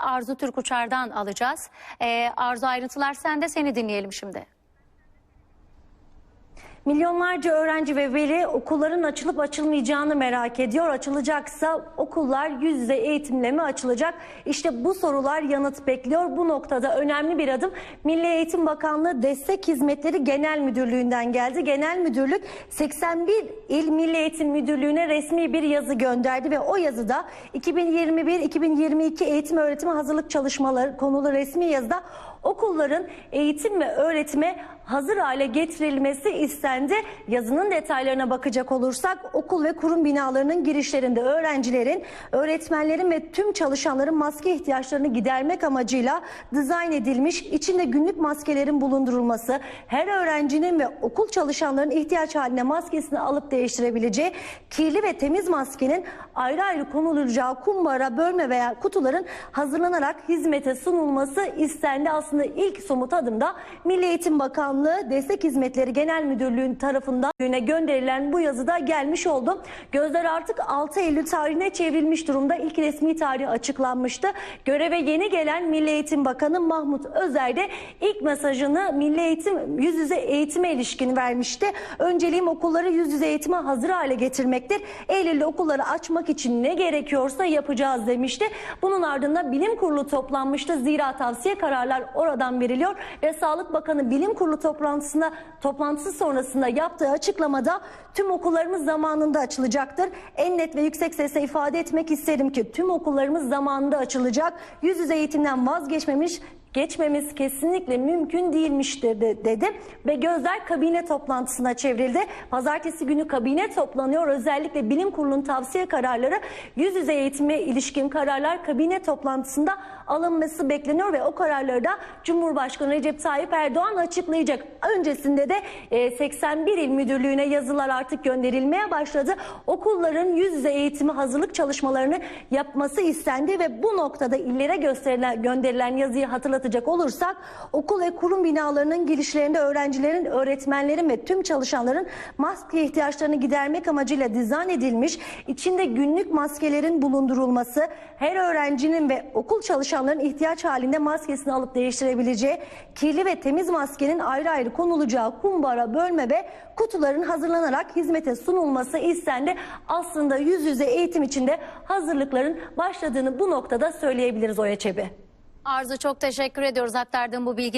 Arzu Türk Uçar'dan alacağız. Ee, Arzu ayrıntılar sende seni dinleyelim şimdi. Milyonlarca öğrenci ve veli okulların açılıp açılmayacağını merak ediyor. Açılacaksa okullar yüz yüze eğitimle mi açılacak? İşte bu sorular yanıt bekliyor. Bu noktada önemli bir adım Milli Eğitim Bakanlığı Destek Hizmetleri Genel Müdürlüğü'nden geldi. Genel Müdürlük 81 İl Milli Eğitim Müdürlüğü'ne resmi bir yazı gönderdi ve o yazıda 2021-2022 eğitim öğretime hazırlık çalışmaları konulu resmi yazıda okulların eğitim ve öğretime hazır hale getirilmesi istendi. Yazının detaylarına bakacak olursak okul ve kurum binalarının girişlerinde öğrencilerin, öğretmenlerin ve tüm çalışanların maske ihtiyaçlarını gidermek amacıyla dizayn edilmiş içinde günlük maskelerin bulundurulması, her öğrencinin ve okul çalışanların ihtiyaç haline maskesini alıp değiştirebileceği kirli ve temiz maskenin ayrı ayrı konulacağı kumbara, bölme veya kutuların hazırlanarak hizmete sunulması istendi. Aslında ilk somut adımda Milli Eğitim Bakanlığı Destek Hizmetleri Genel Müdürlüğü tarafından gönderilen bu yazıda gelmiş oldu. Gözler artık 6 Eylül tarihine çevrilmiş durumda. İlk resmi tarih açıklanmıştı. Göreve yeni gelen Milli Eğitim Bakanı Mahmut Özer de ilk mesajını Milli Eğitim yüz yüze eğitime ilişkin vermişti. Önceliğim okulları yüz yüze eğitime hazır hale getirmektir. Eylül'de okulları açmak için ne gerekiyorsa yapacağız demişti. Bunun ardından bilim kurulu toplanmıştı. Zira tavsiye kararlar oradan veriliyor ve Sağlık Bakanı bilim kurulu toplantısında toplantısı sonrasında yaptığı açıklamada tüm okullarımız zamanında açılacaktır. En net ve yüksek sesle ifade etmek isterim ki tüm okullarımız zamanında açılacak. Yüz yüze eğitimden vazgeçmemiş geçmemiz kesinlikle mümkün değilmiştir de- dedi ve gözler kabine toplantısına çevrildi. Pazartesi günü kabine toplanıyor. Özellikle bilim kurulunun tavsiye kararları yüz yüze eğitime ilişkin kararlar kabine toplantısında alınması bekleniyor ve o kararları da Cumhurbaşkanı Recep Tayyip Erdoğan açıklayacak. Öncesinde de e, 81 il müdürlüğüne yazılar artık gönderilmeye başladı. Okulların yüz yüze eğitimi hazırlık çalışmalarını yapması istendi ve bu noktada illere gösterilen gönderilen yazıyı hatırlatacak olursak okul ve kurum binalarının girişlerinde öğrencilerin, öğretmenlerin ve tüm çalışanların maske ihtiyaçlarını gidermek amacıyla dizayn edilmiş içinde günlük maskelerin bulundurulması, her öğrencinin ve okul çalışanların ihtiyaç halinde maskesini alıp değiştirebileceği, kirli ve temiz maskenin ayrı ayrı konulacağı kumbara, bölme ve kutuların hazırlanarak hizmete sunulması istendi. Aslında yüz yüze eğitim içinde hazırlıkların başladığını bu noktada söyleyebiliriz Oya Çebi. Arzu çok teşekkür ediyoruz aktardığın bu bilgi